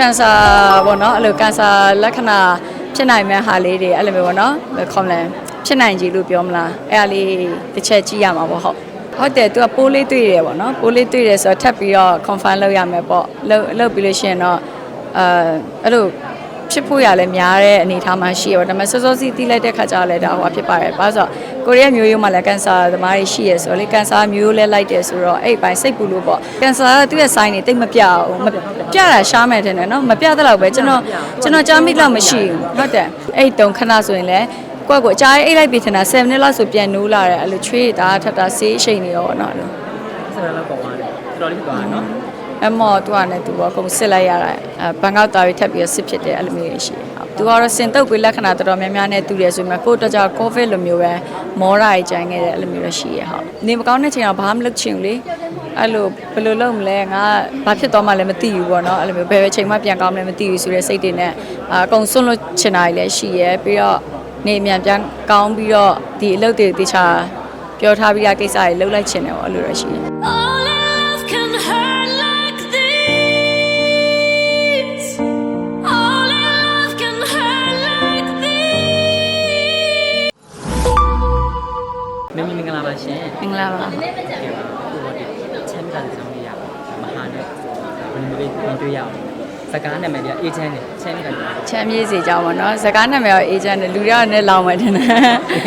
ကန်ဆာပေါ့နော်အဲ့လိုကန်ဆာလက္ခဏာဖြစ်နိုင်မဲ့ဟာလေးတွေအဲ့လိုမျိုးပေါ့နော်ဘယ်ခေါမလဲဖြစ်နိုင်ကြီးလို့ပြောမလားအဲ့ဒါလေးတစ်ချက်ကြည့်ရမှာပေါ့ဟုတ်ဟုတ်တယ်သူကပိုးလေးတွေ့တယ်ပေါ့နော်ပိုးလေးတွေ့တယ်ဆိုတော့ထပ်ပြီးတော့ confirm လုပ်ရမယ်ပေါ့လုပ်လုပ်ပြီးလို့ရှိရင်တော့အဲအဲ့လိုဖြစ်ဖို့ရလဲများတဲ့အနေအထားမှာရှိရပါဒါပေမဲ့စောစောစီးတီးလိုက်တဲ့ခါကျတော့လဲဒါဟိုဖြစ်ပါတယ်ဘာလို့ဆိုတော့ ကိုရီးယားမျိုးရိုးမှာလည်းကန်ဆာသမားတွေရှိရဆိုတော့လေကန်ဆာမျိုးရိုးလဲလိုက်တယ်ဆိုတော့အဲ့ပိုင်းစိတ်ပူလို့ပေါ့ကန်ဆာကသူ့ရဲ့ sign တွေတိတ်မပြအောင်မပြတာရှားမယ်ထင်တယ်နော်မပြတဲ့လောက်ပဲကျွန်တော်ကျွန်တော်ကြားမိတော့မရှိဘူးဟုတ်တယ်အဲ့တုံခဏဆိုရင်လည်းကိုယ့်ကိုအကြားအိတ်လိုက်ပြီးထင်တာ7နှစ်လောက်ဆိုပြန်နိုးလာတယ်အဲ့လိုချွေးတာထပ်တာဆေးအချိန်နေရောပေါ့နော်အဲ့လိုဆရာလောက်ပေါ့ပါတယ်တော်တော်လေးဖြစ်သွားတယ်နော်အမော်သူကလည်းသူကကုန်စစ်လိုက်ရတာအဲဘန်ကောက်သားတွေထပ်ပြီးစစ်ဖြစ်တယ်အဲ့လိုမျိုးတွေရှိတယ်ဟုတ် သူကတော့စင်တုပ်ပြီးလက္ခဏာတော်တော်များများနဲ့တူတယ်ဆိုမှကိုယ့်တကြကိုဗစ်လိုမျိုးပဲမောရာကြီးကြိုင်ခဲ့တဲ့အဲ့လိုမျိုးတော့ရှိရဟုတ်နေမကောင်းတဲ့ချိန်တော့ဘာမှမလုပ်ချင်ဘူးလေအဲ့လိုဘယ်လိုလုပ်မလဲငါဘာဖြစ်သွားမှလည်းမသိဘူးပေါ့နော်အဲ့လိုမျိုးဘယ်ပဲချိန်မှပြန်ကောင်းမလဲမသိဘူးဆိုတဲ့စိတ်တွေနဲ့အအကုန်စွန့်လွတ်ချင်တာတွေလည်းရှိရဲပြီးတော့နေအမြန်ပြန်ကောင်းပြီးတော့ဒီအလုပ်တွေတခြားပြောထားပြီးသားကိစ္စတွေလုပ်လိုက်ချင်တယ်ပေါ့အဲ့လိုတော့ရှိတယ် ဘယ်လိုလဲပြန်တွေ့ရအောင်စကားနာမည်ကအေဂျင့်နဲ့ချမ်းသာတယ်ချမ်းမြေ့စီကြောင်းပေါ့နော်စကားနာမည်ရောအေဂျင့်နဲ့လူတွေကလည်းလောင်းမယ်ထင်တယ်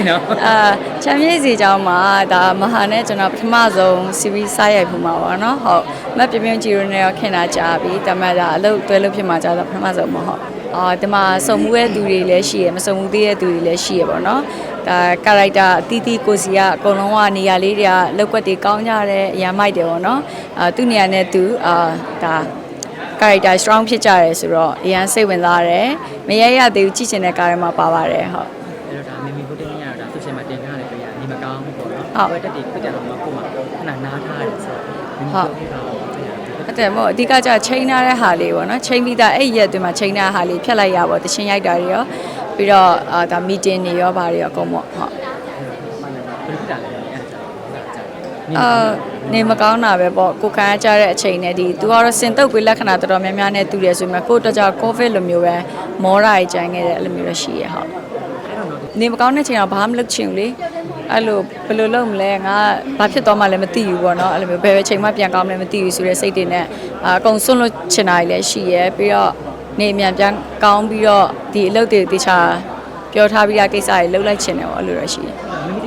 နော်အာချမ်းမြေ့စီကြောင်းမှာဒါမဟာနဲ့ကျွန်တော်ပထမဆုံး series စရိုက်ဖို့မှာပေါ့နော်ဟုတ်မက်ပြပြင်းကြီးရိုနဲ့ရောခင်တာကြာပြီတမန်ဒါအလုပ်တွဲလုပ်ဖြစ်မှာကြာတော့ပထမဆုံးမဟုတ်အာဒီမှာစုံမှုတဲ့သူတွေလည်းရှိရမစုံမှုသေးတဲ့သူတွေလည်းရှိရပေါ့နော်ဒါကာရိုက်တာအတီးတီးကိုစီကအကုန်လုံးကနေရာလေးတွေကလောက်ကွက်တွေကောင်းကြတယ်အရန်မိုက်တယ်ပေါ့နော်အာသူ့နေရာနဲ့သူအာဒါ character strong ဖြစ်ကြတယ်ဆိုတော့အရန်စိတ်ဝင်စားတယ်မရရသေးဘူးကြည့်ချင်တဲ့ကားတွေမှာပါပါတယ်ဟုတ်အဲ့တော့ဒါမီမီဘုတ်တင်ရတာဆိုရှယ်မှာတင်ထားတယ်တွေ့ရဒီမကောင်းဘူးပေါ့နော်ဟုတ်တက်တီခွတ်ကြတော့မှကိုမှခဏနားထားတယ်ဆိုတော့မင်းတို့ပြောတာပေါ့အဲ့တဲ့မို့အဓိကကျချိန်ထားတဲ့ဟာလေးပေါ့နော်ချိန်ပြီးသားအဲ့ရက်တွေမှာချိန်ထားတဲ့ဟာလေးဖြတ်လိုက်ရပါတော့တချင်းရိုက်တာတွေရောပြီးတော့အာဒါ meeting တွေရောဘာတွေရောအကုန်ပေါ့ဟုတ်ဘယ်လိုဖြစ်တာလဲ အဲ့ဒါကြာအာနေမကောင်းတာပဲပေါ့ကိုခံရကြတဲ့အချိန်နဲ့ဒီသူကတော့စင်တုပ်ပြီးလက္ခဏာတော်တော်များများနဲ့တူတယ်ဆိုမှကိုယ့်တကြကိုဗစ်လိုမျိုးပဲမောရာကြီးကြိုင်ခဲ့တဲ့အဲ့လိုမျိုးတော့ရှိရဟုတ်အဲ့တော့တော့နေမကောင်းတဲ့ချိန်တော့ဘာမှမလုပ်ချင်ဘူးလေအဲ့လိုဘယ်လိုလုပ်မလဲငါဘာဖြစ်သွားမှလည်းမသိဘူးပေါ့နော်အဲ့လိုမျိုးဘယ်ပဲချိန်မှပြန်ကောင်းမလဲမသိဘူးဆိုတဲ့စိတ်တွေနဲ့အာအကုန်စွန့်လွတ်ချင်တာတွေလည်းရှိရဲပြီးတော့နေအမြန်ပြန်ကောင်းပြီးတော့ဒီအလုပ်တွေတခြားပြောထားပြီးသားကိစ္စတွေလုပ်လိုက်ချင်တယ်ပေါ့အဲ့လိုတော့ရှိရဲမမီဒီ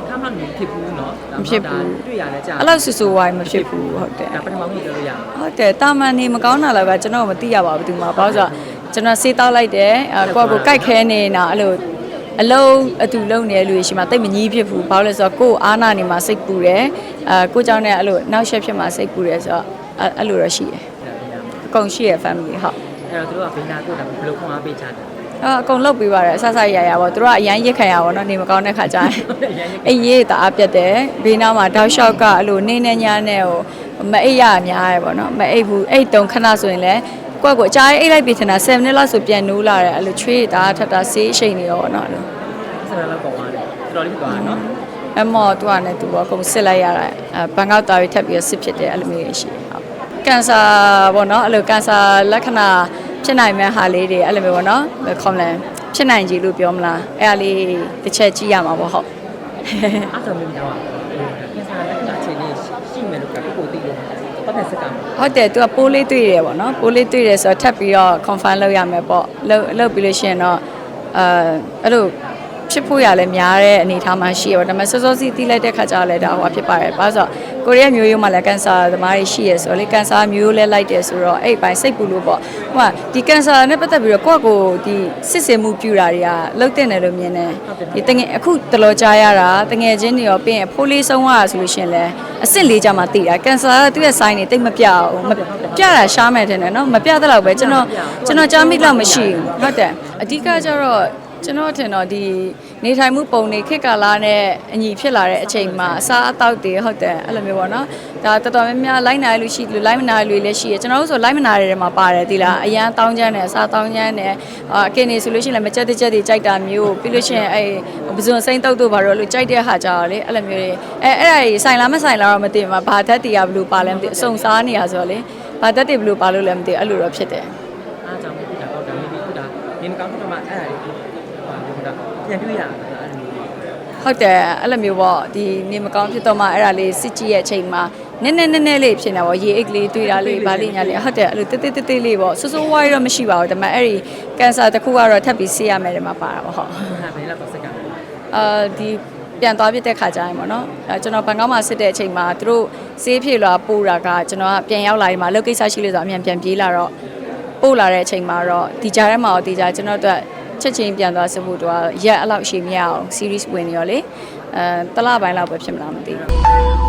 ကားမှမ ဖြစ်ဘူးเนาะ မဖြစ်ဘူး တွေ့ရလဲကြာ အဲ့လောက်ဆူဆူဝိုင်းမဖြစ်ဘူးဟုတ်တယ် ဒါပထမဆုံးပြောလို့ရအောင် ဟုတ်တယ်တာမန်နေမကောင်းတာလည်းပဲကျွန်တော်မသိရပါဘူးဒီမှာဘာလို့ဆိုတော့ကျွန်တော်စေးတောက်လိုက်တယ်အဲကိုယ့်ကိုကိုက်ခဲနေတာအဲ့လိုအလုံးအတူလုံးနေတဲ့လူတွေရှိမှတိတ်မကြီးဖြစ်ဘူးဘာလို့လဲဆိုတော့ကိုယ်အားနာနေမှာစိတ်ပူတယ်အဲကိုเจ้าနဲ့အဲ့လိုနောက်ရှက်ဖြစ်မှာစိတ်ပူတယ်ဆိုတော့အဲ့အဲ့လိုတော့ရှိတယ်အကုန်ရှိရ family ဟုတ် အဲ့တော့သူတို့ကဘေးနာကိုတာဘယ်လိုခွန်အားပေးကြတယ် အာအကုန်လုတ်ပြီးပါတယ်အဆဆရရပေါ့သူတို့ကအရန်ရစ်ခံရပါတော့နေမကောင်းတဲ့ခါကျရင်အိမ်ရေးတအားပြတ်တယ်ဘေးနားမှာတောက်လျှောက်ကအဲ့လိုနေနေညာနဲ့ဟိုမအိပ်ရအများရယ်ပေါ့နော်မအိပ်ဘူးအိပ်တုံခဏဆိုရင်လည်းကိုယ့်ကိုအကြားအိပ်လိုက်ပြီးထင်တာ7နှစ်လောက်ဆိုပြန်နိုးလာတယ်အဲ့လိုချွေးတအားထပ်တာဆေးအချိန်နေရောပေါ့နော်အဲ့လိုဆရာလောက်ပေါ့ပါတယ်တော်တော်လေးဖြစ်သွားတယ်နော်အမော်သူကလည်းသူကကုန်စစ်လိုက်ရတာအဲဘန်ကောက်သားတွေထပ်ပြီးစစ်ဖြစ်တယ်အဲ့လိုမျိုးတွေရှိတယ်ဟုတ်ကန်ဆာပေါ့နော်အဲ့လိုကန်ဆာလက္ခဏာ ဖြစ်နိုင်မဲ့ဟာလေးတွေအဲ့လိုမျိုးပေါ့နော်ဘယ်ခေါမလဲဖြစ်နိုင်ကြီးလို့ပြောမလားအဲ့ဒါလေးတစ်ချက်ကြည့်ရမှာပေါ့ဟုတ်အဲ့တော့မင်းတော့ကင်ဆာလက္ခဏာအခြေအနေရှိမယ်လို့ကကိုကိုသိလို့ပတ်သက်စကားဟုတ်တယ်သူကပိုးလေးတွေ့တယ်ပေါ့နော်ပိုးလေးတွေ့တယ်ဆိုတော့ထပ်ပြီးတော့ confirm လုပ်ရမယ်ပေါ့လုပ်လုပ်ပြီးလို့ရှိရင်တော့အဲအဲ့လို ဖြစ်ဖို့ရလဲများတဲ့အနေအထားမှာရှိရပါဒါပေမဲ့စောစောစီးတီးလိုက်တဲ့ခါကျတော့လဲဒါဟိုဖြစ်ပါတယ်ဘာလို့ဆိုတော့ကိုရီးယားမျိုးရိုးမှာလည်းကန်ဆာသမားတွေရှိရဆိုတော့လေကန်ဆာမျိုးရိုးလဲလိုက်တယ်ဆိုတော့အဲ့ပိုင်းစိတ်ပူလို့ပေါ့ဟိုကဒီကန်ဆာနဲ့ပတ်သက်ပြီးတော့ကိုယ့်ကိုယ်ဒီစစ်စင်မှုပြူတာတွေကလှုပ်တင်တယ်လို့မြင်တယ်ဒီတငယ်အခုတလောကြားရတာတငယ်ချင်းတွေရောပြင်အဖိုးလေးဆုံးသွားတာဆိုလို့ရှိရင်လဲအစ်စ်လေးကြမှာတည်တာကန်ဆာကသူ့ရဲ့ sign တွေတိတ်မပြအောင်မပြတာရှားမယ်ထင်တယ်နော်မပြတဲ့လောက်ပဲကျွန်တော်ကျွန်တော်ကြားမိတော့မရှိဘူးဟုတ်တယ်အဓိကကျတော့ ကျွန်တော်ထင်တော့ဒီနေထိုင်မှုပုံတွေခေတ်ကာလနဲ့အညီဖြစ်လာတဲ့အချိန်မှာအစားအသောက်တွေဟုတ်တယ်အဲ့လိုမျိုးပေါ့နော်ဒါတော်တော်များများလိုက်နာရလို့ရှိလို့လိုက်မနာရလို့လည်းရှိရကျွန်တော်တို့ဆိုလိုက်မနာရတဲ့မှာပါတယ်ဒီလားအရန်တောင်းချမ်းတယ်အစားတောင်းချမ်းတယ်အာအကင်နေဆိုလို့ရှိရင်လည်းမကြက်တစ်ချက်တွေကြိုက်တာမျိုးပြီးလို့ရှိရင်အဲပဇွန်စိမ့်တုတ်တို့ဘာလို့လို့ကြိုက်တဲ့ဟာကြတော့လေအဲ့လိုမျိုးတွေအဲအဲ့ဒါကြီးဆိုင်လားမဆိုင်လားတော့မသိဘူးမှာဘာသက်တရားဘလို့ပါလဲမသိအစုံစားနေရဆိုတော့လေဘာသက်တွေဘလို့ပါလို့လည်းမသိအဲ့လိုတော့ဖြစ်တယ်အားကြောင့်ဒါတော့ဒါမျိုးဒီဒါနေမကောင်းတော့မှအဲ့ဒါလေးဟာဒီကတော့ ပြန်တွေ့ရတာအဲ့လိုမျိုးဟုတ်တယ်အဲ့လိုမျိုးပေါ့ဒီနေမကောင်းဖြစ်တော့မှအဲ့ဒါလေးစစ်ကြည့်ရဲ့အချိန်မှာနည်းနည်းနည်းနည်းလေးဖြစ်နေပေါ့ရေအိတ်ကလေးတွေ့တာလေးဗာလေးညာလေးဟုတ်တယ်အဲ့လိုတေးတေးတေးတေးလေးပေါ့ဆူဆူဝါးရောမရှိပါဘူးဒါပေမဲ့အဲ့ဒီကန်ဆာတစ်ခုကတော့ထပ်ပြီးဆေးရမယ်ဒီမှာပါတာပေါ့ဟုတ်ဟာဘယ်လောက်တော့စက္ကန့်အာဒီပြန်သွားပြတဲ့ခါကျရင်ပေါ့နော်အဲကျွန်တော်ဘန်ကောက်မှာစစ်တဲ့အချိန်မှာသူတို့ဆေးဖြေလာပို့တာကကျွန်တော်ကပြန်ရောက်လာဒီမှာလုပ်ကိစ္စရှိလို့ဆိုတော့အမြန်ပြန်ပြေးလာတော့ပို့လာတဲ့အချိန်မှာတော့ဒီကြားထဲမှာတော့ဒီကြားကျွန်တော်တို့ ချက်ချင်းပြန်သွားစစ်ဖို့တော့ရက်အလောက်ရှိမရအောင် series ဝင်နေရောလေအဲတလပိုင်းလောက်ပဲဖြစ်မလားမသိဘူး